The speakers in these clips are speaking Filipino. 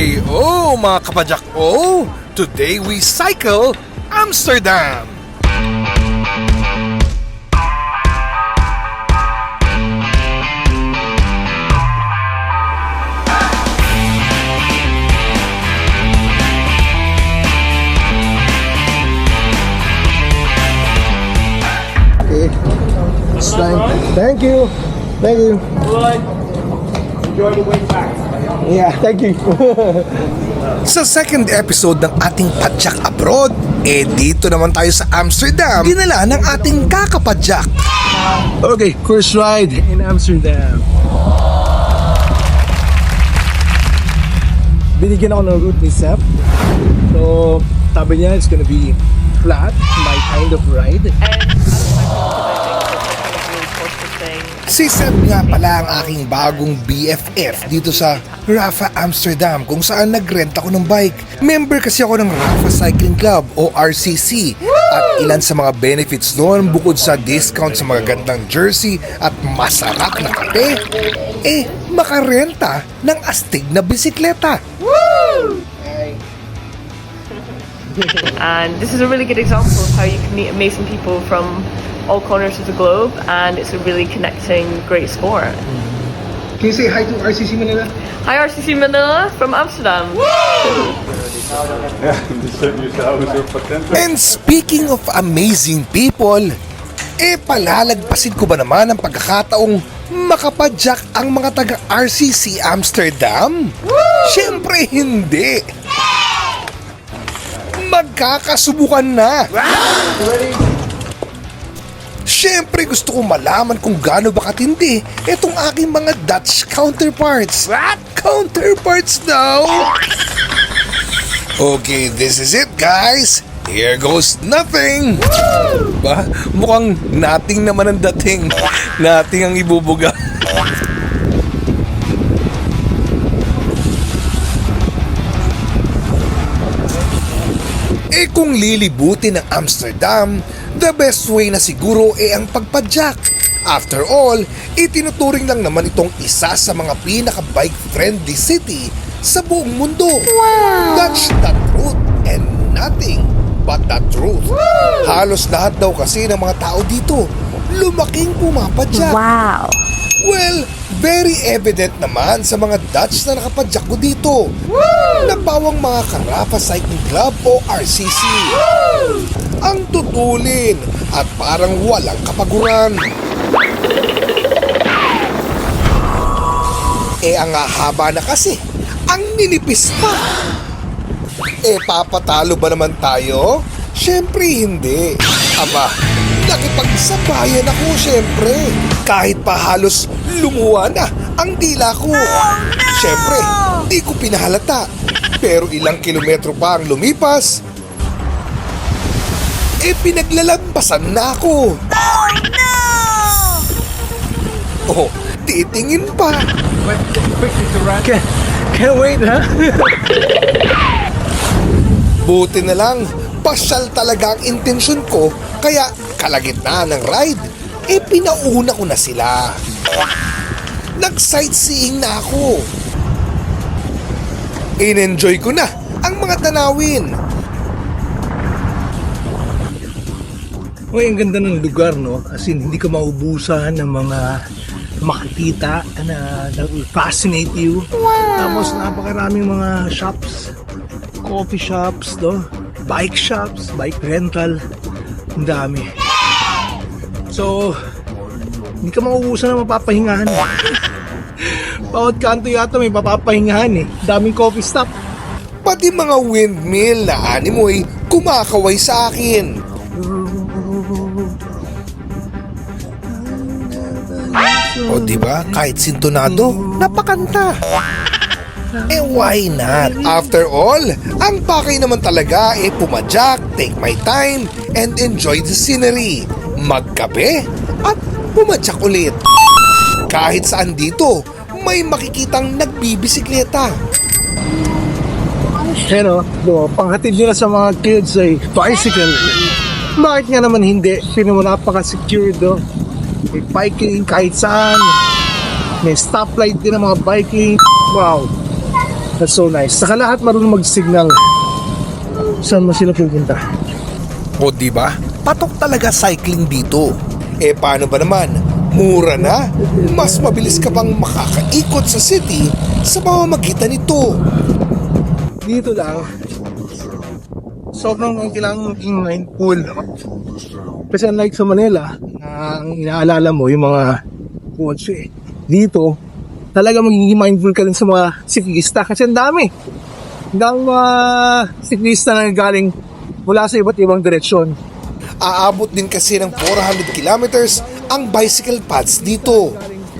Heyo oh, mga kapadyak o! Oh, today we cycle Amsterdam! Okay. It's time. Thank you. Thank you. Enjoy the way back. Yeah, thank you. Sa second episode ng ating Padyak Abroad, eh dito naman tayo sa Amsterdam, dinala ng ating kakapadyak. okay, cruise ride in Amsterdam. Binigyan ako ng route ni Sep. So, sabi niya it's gonna be flat, my kind of ride. Si Seb nga pala ang aking bagong BFF dito sa Rafa Amsterdam kung saan nag-rent ako ng bike. Member kasi ako ng Rafa Cycling Club o RCC at ilan sa mga benefits doon bukod sa discount sa mga gandang jersey at masarap na kape, eh makarenta ng astig na bisikleta. And this is a really good example of how you can meet amazing people from all corners of the globe, and it's a really connecting, great sport. Can you say hi to RCC Manila? Hi, RCC Manila from Amsterdam. And speaking of amazing people, eh palalagpasin ko ba naman ang pagkakataong makapadyak ang mga taga RCC Amsterdam? Siyempre hindi. Magkakasubukan na. Siyempre gusto ko malaman kung gaano ba katindi itong aking mga Dutch counterparts. What? Counterparts daw? Okay, this is it guys. Here goes nothing. Ba, mukhang nating naman ang dating. Nating ang ibubuga. Eh kung lilibutin ng Amsterdam, the best way na siguro eh ang pagpadyak. After all, itinuturing lang naman itong isa sa mga pinaka-bike-friendly city sa buong mundo. That's the truth and nothing but the truth. Halos lahat daw kasi ng mga tao dito lumaking pumapadyak. Wow. Well, very evident naman sa mga Dutch na nakapadyak ko dito. Na bawang mga Karafa Cycling Club o RCC. Ang tutulin at parang walang kapaguran. Eh ang hahaba na kasi, ang ninipis pa. Eh papatalo ba naman tayo? Siyempre hindi. Aba, nakipagsabayan ako siyempre. Kahit pa halos lumuwa na ang dila ko. Siyempre, di ko pinahalata. Pero ilang kilometro pa ang lumipas, eh pinaglalampasan na ako. Oh, titingin pa. Can't, can't wait, huh? Buti na lang, pasyal talaga ang intensyon ko, kaya kalagitnaan ng ride, eh pinauna ko na sila. Nag-sightseeing na ako. In-enjoy ko na ang mga tanawin. Uy, ang ganda ng lugar, no? As in, hindi ka maubusan ng mga makikita na, na will fascinate you. Tapos napakaraming mga shops, coffee shops, no? Bike shops, bike rental. Ang dami. So, hindi ka maubusan ng mapapahingahan. Bawat kanto yata may mapapahingahan eh. Daming coffee stop. Pati mga windmill na animoy kumakaway sa akin. O di ba kahit sintonado, napakanta. Eh why not? After all, ang pakay naman talaga eh pumadyak, take my time, and enjoy the scenery. Magkape at pumadyak ulit. Kahit saan dito, may makikitang nagbibisikleta. Pero, do, panghatid nila sa mga kids ay bicycle. Bakit nga naman hindi? Sino mo napaka-secure do? May bike lane kahit saan. May stoplight din ang mga bike lane. Wow. That's so nice. Saka lahat marunong mag-signal saan mo sila pupunta. O di ba? Patok talaga cycling dito. Eh paano ba naman? Mura na. Mas mabilis ka pang makakaikot sa city sa pamamagitan nito. Dito lang, sobrang kailangan maging mindful. Kasi unlike sa Manila, na ang inaalala mo yung mga kotse. Dito, talaga magiging mindful ka rin sa mga siklista kasi ang dami. Ang mga siklista na galing mula sa iba't ibang direksyon. Aabot din kasi ng 400 kilometers ang bicycle paths dito.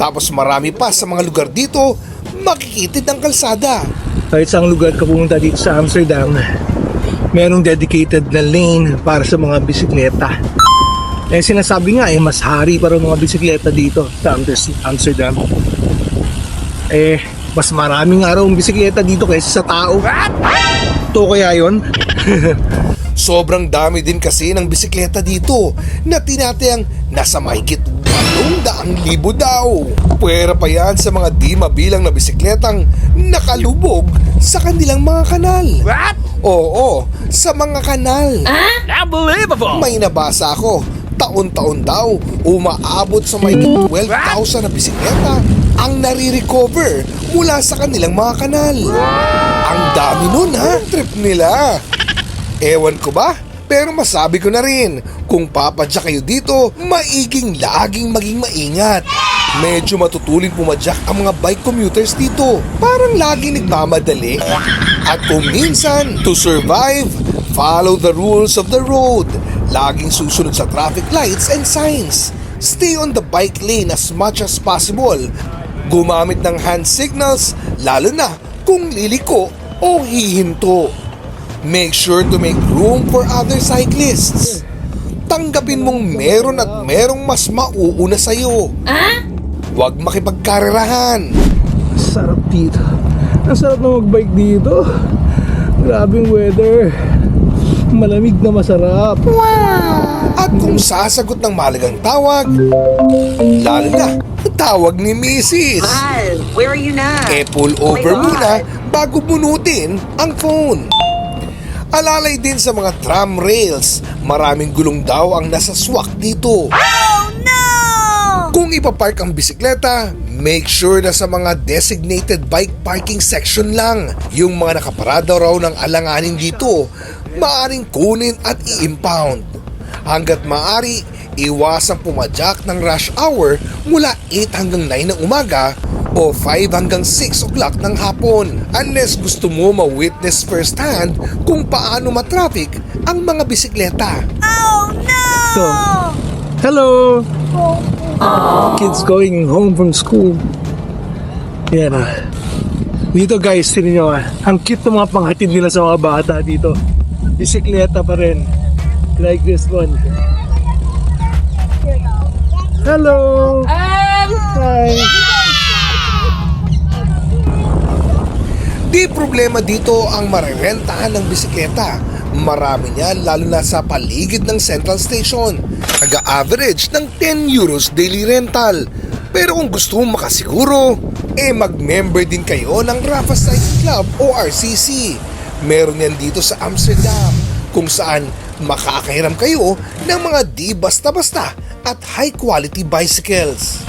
Tapos marami pa sa mga lugar dito makikitid ang kalsada. Kahit sa lugar ka pumunta dito sa Amsterdam, merong dedicated na lane para sa mga bisikleta. Eh sinasabi nga eh, mas hari para mga bisikleta dito sa Amsterdam. Eh, mas maraming araw ang bisikleta dito kaysa sa tao. To kaya yon? Sobrang dami din kasi ng bisikleta dito na tinatayang nasa mahigit 800,000 daw. Pwera pa yan sa mga di mabilang na bisikletang nakalubog sa kanilang mga kanal. What? Oo, sa mga kanal. Unbelievable! May nabasa ako, taon-taon daw, umaabot sa may 12,000 na bisikleta ang nare-recover mula sa kanilang mga kanal. Ang dami nun ha, trip nila. Ewan ko ba? Pero masabi ko na rin, kung papadyak kayo dito, maiging laging maging maingat. Medyo matutulin pumadyak ang mga bike commuters dito. Parang laging nagmamadali. At kung minsan, to survive, follow the rules of the road. Laging susunod sa traffic lights and signs. Stay on the bike lane as much as possible. Gumamit ng hand signals, lalo na kung liliko o hihinto. Make sure to make room for other cyclists. Tanggapin mong meron at merong mas mauuna sa'yo. Huwag makipagkarerahan. Sarap dito. Ang sarap na magbike dito. Grabing weather. Malamig na masarap. At kung sasagot ng malagang tawag, lalo na tawag ni Mrs. Hi, where are you now? E pull over Oh muna bago bunutin ang phone. Alalay din sa mga tram rails, maraming gulong daw ang nasa swak dito. Oh no! Kung ipapark ang bisikleta, make sure na sa mga designated bike parking section lang. Yung mga nakaparada raw ng alanganin dito, maaring kunin at i-impound. Hanggat maaari, iwasang pumadyak ng rush hour mula 8 hanggang 9 ng umaga o 5 hanggang 6 o'clock ng hapon unless gusto mo ma-witness first hand kung paano matraffic ang mga bisikleta. Oh no! So, hello! Kids going home from school. Yan ah. Dito guys, tinin nyo ah. Ang cute ng mga panghatid nila sa mga bata dito. Bisikleta pa rin. Like this one. Hello! Hi! Di problema dito ang marerentahan ng bisikleta. Marami niyan lalo na sa paligid ng Central Station. Nag-average ng 10 euros daily rental. Pero kung gusto mong makasiguro, eh mag-member din kayo ng Rafa Cycle Club o RCC. Meron yan dito sa Amsterdam kung saan makakahiram kayo ng mga di basta-basta at high quality bicycles.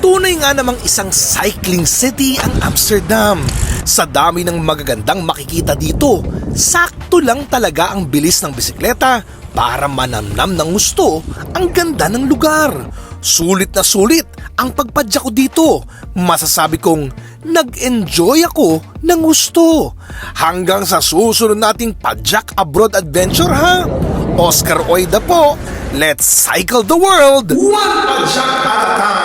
Tunay nga namang isang cycling city ang Amsterdam. Sa dami ng magagandang makikita dito, sakto lang talaga ang bilis ng bisikleta para manamnam ng gusto ang ganda ng lugar. Sulit na sulit ang pagpadya ko dito. Masasabi kong nag-enjoy ako ng gusto. Hanggang sa susunod nating Padjak Abroad Adventure ha? Oscar Oida po, let's cycle the world! One Padjak at a time!